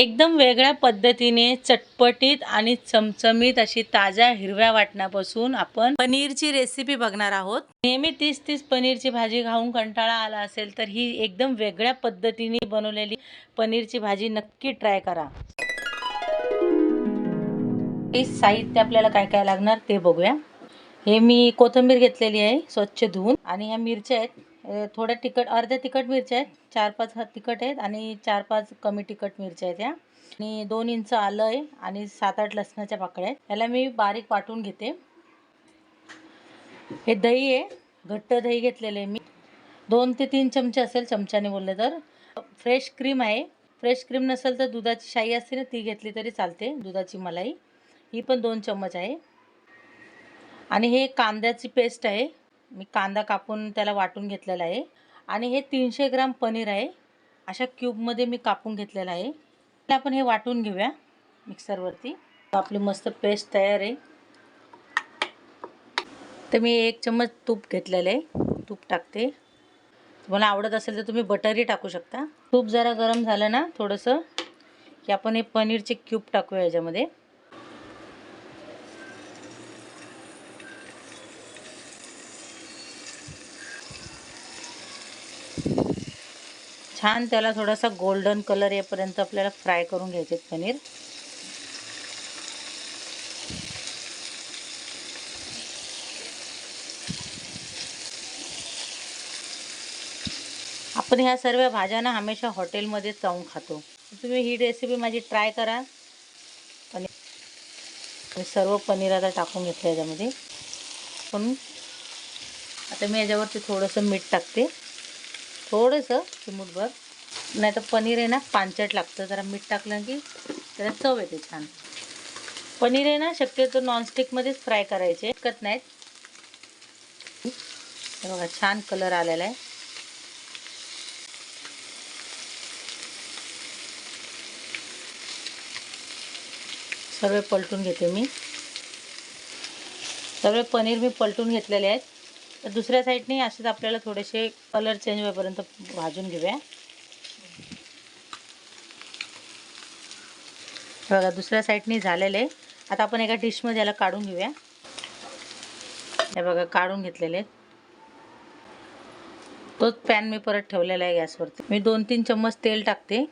एकदम वेगळ्या पद्धतीने चटपटीत आणि चमचमीत अशी ताज्या हिरव्या वाटणापासून आपण पनीरची रेसिपी बघणार आहोत. नेहमी तीस तीस पनीरची भाजी खाऊन कंटाळा आला असेल तर ही एकदम वेगळ्या पद्धतीने बनवलेली पनीरची भाजी नक्की ट्राय करा. हे साहित्य आपल्याला काय काय लागणार ते बघूया. हे मी कोथिंबीर घेतलेली आहे स्वच्छ धुवून. आणि ह्या मिरच्या आहेत थोड्या तिखट अर्ध्या तिखट मिरच्या आहेत. चार पाच तिखट आहेत आणि चार पाच कमी तिखट मिरच्या आहेत या. आणि दोन इंच आलं आहे आणि सात आठ लसणाच्या पाकळ्या आहेत. ह्याला मी बारीक वाटून घेते. हे दही आहे. घट्ट दही घेतलेलं आहे मी. दोन ते तीन चमचे असेल चमच्याने बोलले तर. फ्रेश क्रीम आहे. फ्रेश क्रीम नसेल तर दुधाची शाई असते ना ती घेतली तरी चालते दुधाची मलाई. ही पण दोन चम्मच आहे. आणि हे कांद्याची पेस्ट आहे. मी कांदा कापून त्याला वाटून घेतलेला आहे. आणि हे तीनशे ग्राम पनीर आहे. अशा क्यूबमध्ये मी कापून घेतलेलं आहे. आपण हे वाटून घेऊया मिक्सरवरती. आपली मस्त पेस्ट तयार आहे. तर मी एक चम्मच तूप घेतलेलं आहे. तूप टाकते. तुम्हाला आवडत असेल तर तुम्ही बटरही टाकू शकता. तूप जरा गरम झालं ना थोडंसं की आपण हे पनीरचे क्यूब टाकूया याच्यामध्ये. छान त्याला थोडासा गोल्डन कलर येईपर्यंत आपल्याला फ्राय करून घ्यायचे पनीर. आपण ह्या सर्व भाज्या ना हमेशा हॉटेलमध्ये जाऊन खातो. तुम्ही ही रेसिपी माझी ट्राय करा. पनीर सर्व पनीर आता टाकून घेतलं याच्यामध्ये. पण आता मी याच्यावरती थोडंसं मीठ टाकते. थोडंसं चिमूटभर. नाही तर पनीर आहे ना पांचट लागतं. जरा मीठ टाकलं की त्याला चव येते छान. पनीर आहे ना शक्यतो नॉनस्टिकमध्येच फ्राय करायचे. इतकत नाहीत. बघा छान कलर आलेला आहे. सर्व पलटून घेते मी. सर्व पनीर मी पलटून घेतलेले आहेत. तर दुसऱ्या साईडने असेच आपल्याला थोडेसे कलर चेंज होईपर्यंत भाजून घेऊया. बघा दुसऱ्या साईडने झालेले आहे. आता आपण एका डिशमध्ये याला काढून घेऊया. हे बघा काढून घेतलेले तोच पॅन मी परत ठेवलेला आहे गॅसवरती. मी दोन तीन चम्मच तेल टाकते.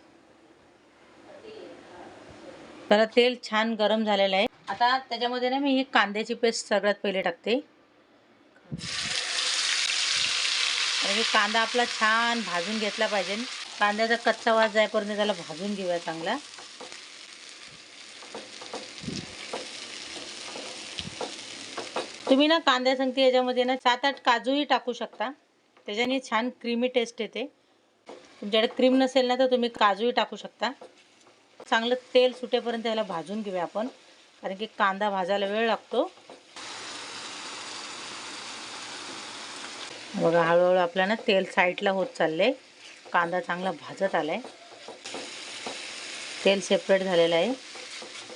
त्याला तेल छान गरम झालेलं आहे. आता त्याच्यामध्ये ना मी ही कांद्याची पेस्ट सगळ्यात पहिले टाकते. हे कांदा आपला छान भाजून घेतला पाहिजे. कांद्याचा कच्चा वास जायपर्यंत त्याला भाजून घेऊया चांगला. तुम्ही ना कांद्या संगती याच्यामध्ये ना सात आठ काजूही टाकू शकता. त्याच्याने छान क्रीमी टेस्ट येते. तुमच्याकडे क्रीम नसेल ना तर तुम्ही काजूही टाकू शकता. चांगलं तेल सुटेपर्यंत याला भाजून घेऊया आपण. कारण की कांदा भाजायला वेळ लागतो. बघा हळूहळू आपल्या ना तेल साईडला होत चाललं आहे कांदा चांगला भाजत आलाय. तेल सेपरेट झालेलं आहे.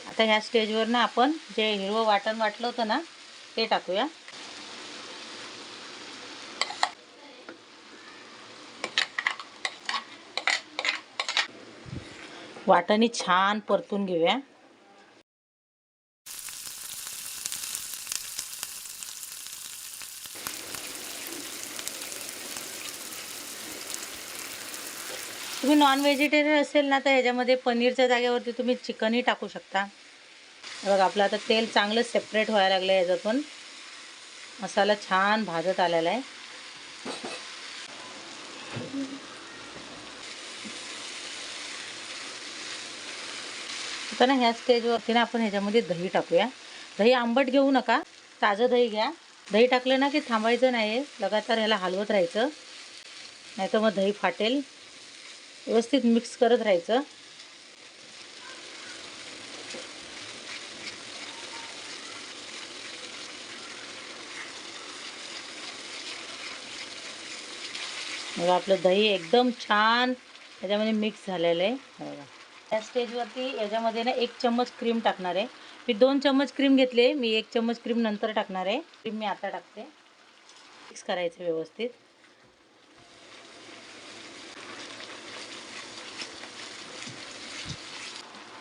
आता ह्या स्टेजवर ना आपण जे हिरवं वाटण वाटलं होतं ना ते टाकूया. वाटणी छान परतून घेऊया. तुम्ही नॉन व्हेजिटेरियन असेल ना तर ह्याच्यामध्ये पनीरच्या जागेवरती तुम्ही चिकनही टाकू शकता. बघा आपलं आता तेल चांगलं सेपरेट व्हायला लागलं आहे पण मसाला छान भाजत आलेला आहे. आता ना ह्या स्टेजवरती ना आपण ह्याच्यामध्ये दही टाकूया. दही आंबट घेऊ नका ताजं दही घ्या. दही टाकलं ना की थांबायचं नाही लगातार ह्याला हलवत राहायचं. नाही तर मग दही फाटेल. व्यवस्थित मिक्स करत राहायचं. मग आपलं दही एकदम छान याच्यामध्ये मिक्स झालेलं आहे. बघा. त्या स्टेजवरती याच्यामध्ये ना एक चम्मच क्रीम टाकणार आहे. मी दोन चम्मच क्रीम घेतले मी एक चम्मच क्रीम नंतर टाकणार आहे. क्रीम मी आता टाकते. मिक्स करायचं व्यवस्थित.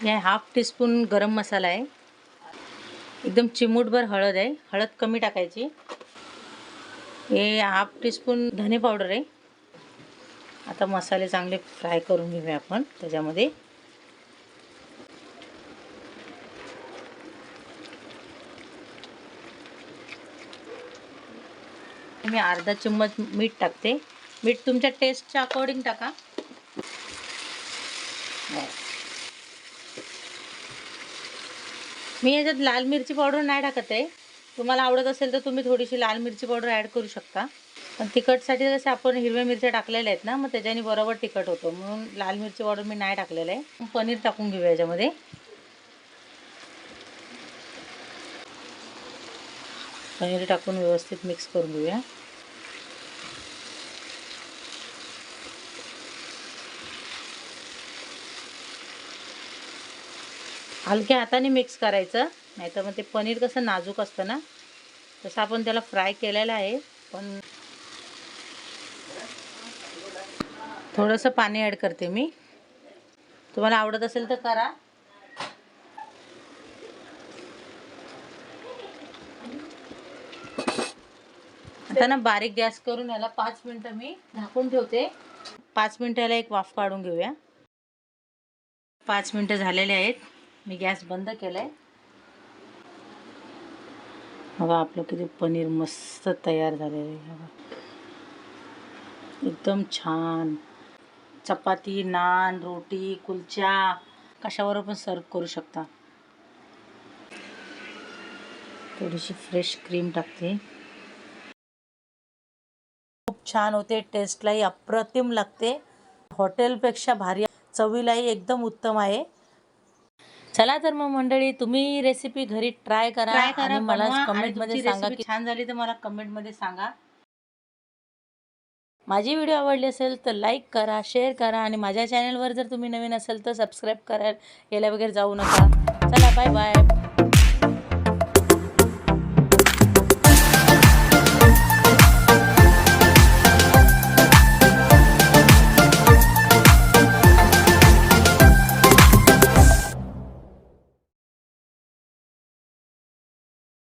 हे हाफ टीस्पून गरम मसाला आहे. एकदम चिमूटभर हळद आहे. हळद कमी टाकायची. हे हाफ टीस्पून धने पावडर आहे. आता मसाले चांगले फ्राय करून घेऊया आपण त्याच्यामध्ये. मी अर्धा चम्मच मीठ टाकते. मीठ तुमच्या टेस्टच्या अकॉर्डिंग टाका. मी याच्यात लाल मिरची पावडर नाही टाकत आहे. तुम्हाला आवडत असेल तर तुम्ही थोडीशी लाल मिरची पावडर ॲड करू शकता. पण तिखटसाठी जसे आपण हिरव्या मिरच्या टाकलेल्या आहेत ना मग त्याच्याने बरोबर तिखट होतं. म्हणून लाल मिरची पावडर मी नाही टाकलेलं आहे. पनीर टाकून घेऊया याच्यामध्ये. पनीर टाकून व्यवस्थित मिक्स करून घेऊया. हलक्या हाताने मिक्स करायचं. नाहीतर मग ते पनीर कसं नाजूक असतं ना तसं आपण त्याला फ्राय केलेलं आहे. पण थोडंसं पाणी ॲड करते मी. तुम्हाला आवडत असेल तर करा. आता ना बारीक गॅस करून याला पाच मिनटं मी झाकून ठेवते. पाच मिनटं याला एक वाफ काढून घेऊया. पाच मिनटं झालेले आहेत. मी गॅस बंद केलाय. बघा आपलं किती पनीर मस्त तयार झालेलं आहे. बघा. एकदम छान. चपाती नान रोटी कुलचा कशावर पण सर्व करू शकता. थोडीशी फ्रेश क्रीम टाकते. खूप छान होते टेस्टलाही अप्रतिम लागते. हॉटेलपेक्षा भारी चवीलाही एकदम उत्तम आहे. चला तर मग मंडळी तुम्ही रेसिपी घरी ट्राय करा Try करा, आणि मला बनवा. आणि कमेंटमध्ये तुमची सांगा recipe की छान झाली तर मला कमेंटमध्ये सांगा. माझी व्हिडिओ आवडली असेल तर लाईक करा शेअर करा आणि माझ्या चॅनलवर जर तुम्ही नवीन असेल तर सबस्क्राईब करा. यायला वगैरे जाऊ नका. चला बाय बाय